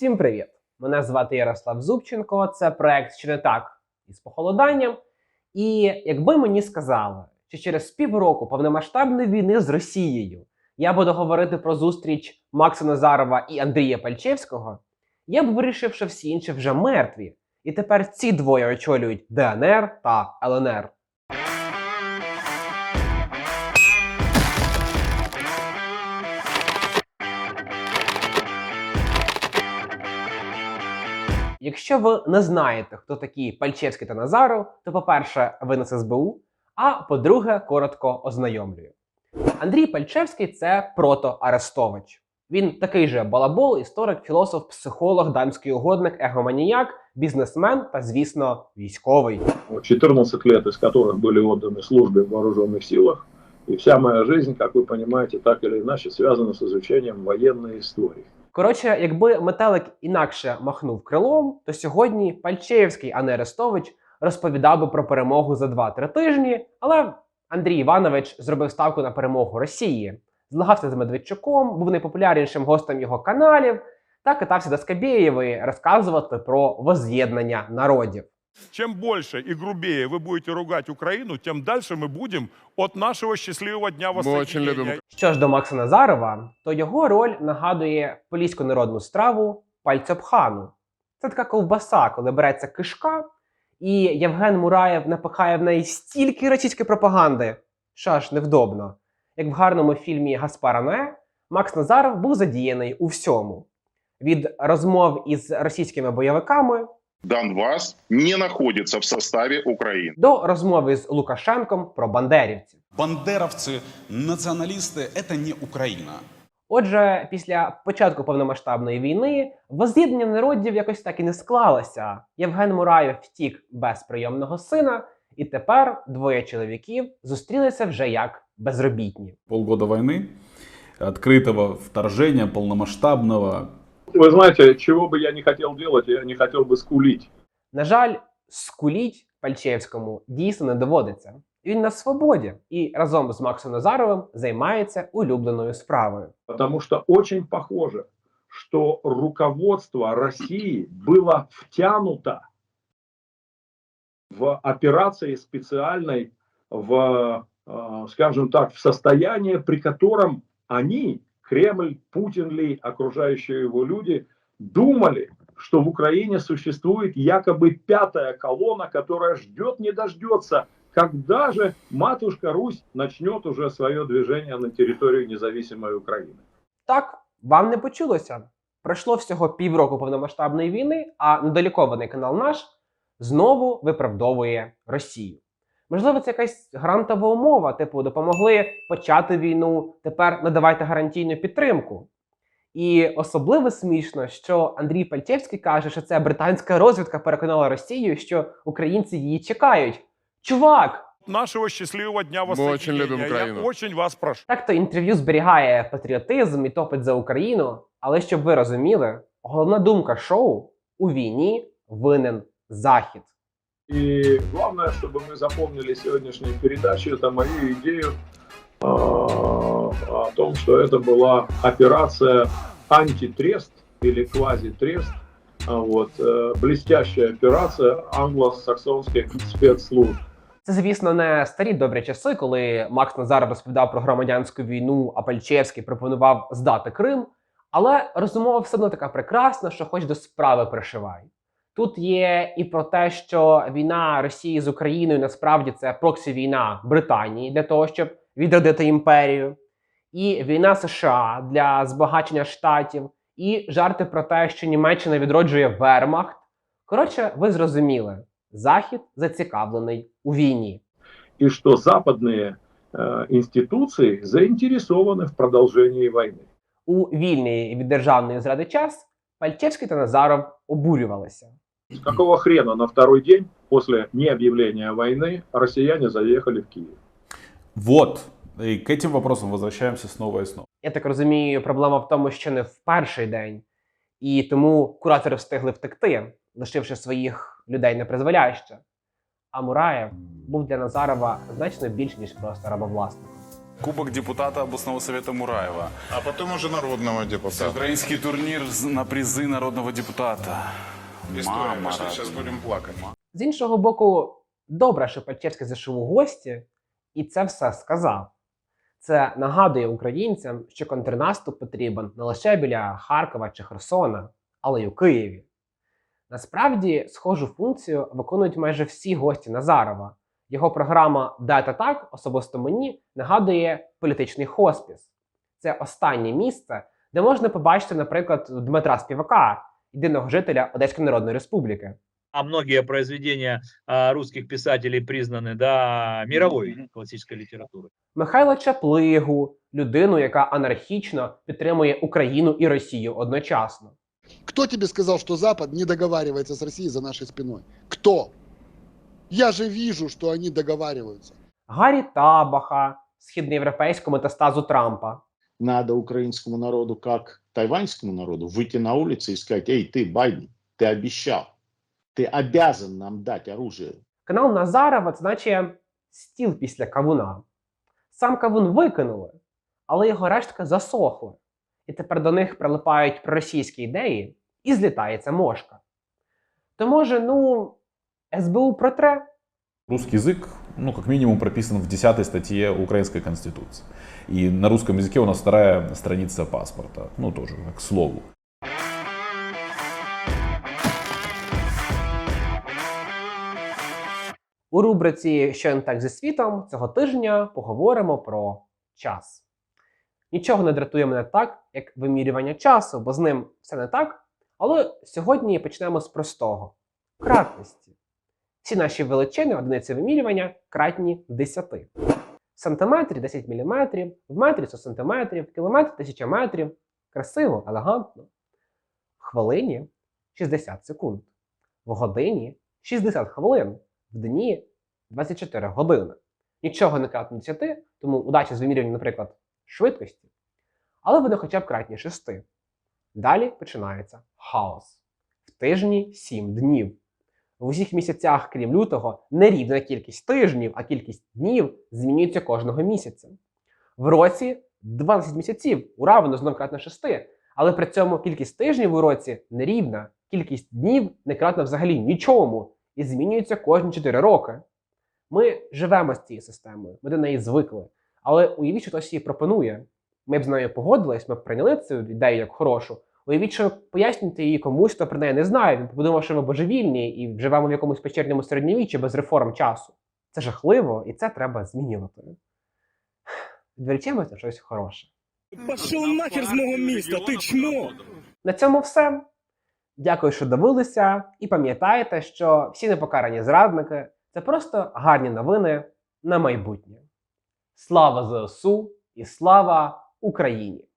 Всім привіт! Мене звати Ярослав Зубченко. Це проект ще не так із похолоданням. І якби мені сказали, що через півроку повномасштабної війни з Росією я буду говорити про зустріч Макса Назарова і Андрія Пальчевського, я б вирішив, що всі інші вже мертві. І тепер ці двоє очолюють ДНР та ЛНР. Якщо ви не знаєте, хто такі Пальчевський та Назаров, то, по-перше, ви не з СБУ, а по-друге, коротко ознайомлюю. Андрій Пальчевський це прото-арестович. Він такий же балабол, історик, філософ, психолог, дамський угодник, егоманіяк, бізнесмен та, звісно, військовий. 14 лет из которых были отданы службе в вооруженных силах. И вся моя жизнь, как вы понимаете, так или иначе связана с изучением военной истории. Коротше, якби метелик інакше махнув крилом, то сьогодні Пальчеєвський, а не Арестович, розповідав би про перемогу за 2-3 тижні. Але Андрій Іванович зробив ставку на перемогу Росії, злагався з Медведчуком, був найпопулярнішим гостем його каналів та катався до Скабєєвої розказувати про воз'єднання народів. Чем больше и грубее вы будете ругать Украину, тем дальше мы будем от нашего счастливого дня Мы очень любим воссоединения. Що ж до Макса Назарова, то його роль нагадує поліську народну страву пальцьопхану. Це така ковбаса, коли береться кишка, і Євген Мураєв напихає в неї стільки російської пропаганди, що аж невдобно. Як в гарному фільмі Гаспара Ное, Макс Назаров був задіяний у всьому: від розмов із російськими бойовиками Донбасс не находится в составе Украины. до розмови з Лукашенком про бандерівців. Бандеровцы, националисты – это не Украина. Отже, після початку повномасштабної війни воз'єднання народів якось так і не склалося. Євген Мураєв втік без прийомного сина, і тепер двоє чоловіків зустрілися вже як безробітні. полгода войны, открытого вторжения, полномасштабного. Вы знаете, чего бы я не хотел делать, я не хотел бы скулить. На жаль, скуліть Пальчевському дійсно не доводиться. Він на свободі і разом з Максом Назаровим займається улюбленою справою. Потому что очень похоже, что руководство России было втянуто в операции специальной, в, э, скажем так, в состояние, при котором они, Кремль, Путин ли, окружающие его люди, думали, что в Украине существует якобы пятая колонна, которая ждет, не дождется, когда же матушка Русь начнет уже свое движение на территорию независимой Украины. Так, вам не почулося. Пройшло всього півроку повномасштабної війни, а недолікований канал наш знову виправдовує Росію. Можливо, це якась грантова умова, типу допомогли почати війну, тепер надавайте гарантійну підтримку. І особливо смішно, що Андрій Пальчевський каже, що це британська розвідка переконала Росію, що українці її чекають. Чувак! От нашего счастливого дня Мы очень любим воссоединения. Я очень вас прошу. Так то інтерв'ю зберігає патріотизм і топить за Україну. Але щоб ви розуміли, головна думка шоу у війні винен Захід. И главное, чтобы мы запомнили сегодняшнюю передачу, это мою идею э, о том, что это была операция антитрест или квазитрест. А Вот, э, блестящая операция англосаксонских спецслужб. Це, звісно, не старі добрі часи, коли Макс Назаров розповідав про громадянську війну, а Пальчевський пропонував здати Крим. Але розмова все одно така прекрасна, що хоч до справи пришивай. Тут є і про те, що війна Росії з Україною насправді це проксі-війна Британії для того, щоб відродити імперію, і війна США для збагачення штатів, і жарти про те, що Німеччина відроджує Вермахт. Коротше, ви зрозуміли, Захід зацікавлений у війні. И что западные э, институции заинтересованы в продолжении войны. У вільний від державної зради час Пальчевський та Назаров обурювалися. С какого хрена на второй день после необъявления войны россияне заехали в Киев? Вот. И к этим вопросам возвращаемся снова и снова. Я так розумію, проблема в тому, що не в перший день, і тому куратори встигли втекти, лишивши своїх людей на призволяще. А Мураєв був для Назарова значно більш ніж просто рабовласником. Кубок депутата областного совета Мураева. А потом уже народного депутата. Украинский турнир з- на призы народного депутата. История. Мама Мы что, сейчас будем плакать. З іншого боку, добре, що Пальчевський зайшов у гості і це все сказав. Це нагадує українцям, що контрнаступ потрібен не лише біля Харкова чи Херсона, але й у Києві. Насправді, схожу функцію виконують майже всі гості Назарова. Його програма Дата так особисто мені нагадує політичний хоспіс. Це останнє місце, де можна побачити, наприклад, Дмитра Співака, єдиного жителя Одеської Народної Республіки. а многие произведения а, русских писателей признаны да, мировой классической литературой. Михайла Чаплигу, людину, яка анархічно підтримує Україну і Росію одночасно. Кто тебе сказал, что Запад не договаривается с Россией за нашей спиной? Кто? Я же вижу, что они договариваются. Гаррі Табаха, східноєвропейського метастазу Трампа надо украинскому народу, как тайваньскому народу, выйти на улицы и сказать, эй, ты, Байден, ты обещал, ты обязан нам дать оружие. Канал Назарова це наче стіл після кавуна. Сам кавун викинули, але його рештки засохли. І тепер до них прилипають проросійські ідеї і злітається мошка. То може, ну, СБУ протре? Русский язык, ну, как минимум, прописан в 10 статье Украинской Конституции. И на русском языке у нас вторая страница паспорта. Ну, тоже, к слову. У рубриці Що не так зі світом цього тижня поговоримо про час. Нічого не дратує мене так, як вимірювання часу, бо з ним все не так. Але сьогодні почнемо з простого кратності. Всі наші величини одиниці вимірювання кратні 10. В сантиметрі 10 мм, в метрі 100 см, кілометрі 1000 метрів. Красиво, елегантно. В хвилині 60 секунд, в годині 60 хвилин в дні 24 години. Нічого не кратно 10, тому удача з вимірюванням, наприклад, швидкості, але вони хоча б кратні 6. Далі починається хаос. В тижні 7 днів. В усіх місяцях, крім лютого, не рівна кількість тижнів, а кількість днів змінюється кожного місяця. В році 12 місяців, ура, воно знов кратне 6. Але при цьому кількість тижнів у році нерівна, кількість днів не кратна взагалі нічому і змінюється кожні 4 роки. Ми живемо з цією системою, ми до неї звикли. Але уявіть, що хтось її пропонує. Ми б з нею погодились, ми б прийняли цю ідею як хорошу. Уявіть, що пояснюєте її комусь, хто про неї не знає. Він подумав, що ми божевільні і живемо в якомусь печерньому середньовіччі без реформ часу. Це жахливо, і це треба змінювати. Відволічемося на щось хороше. Пошел нахер з мого міста, ти чмо! На цьому все. Дякую, що дивилися, і пам'ятайте, що всі непокарані зрадники це просто гарні новини на майбутнє. Слава ЗСУ і слава Україні!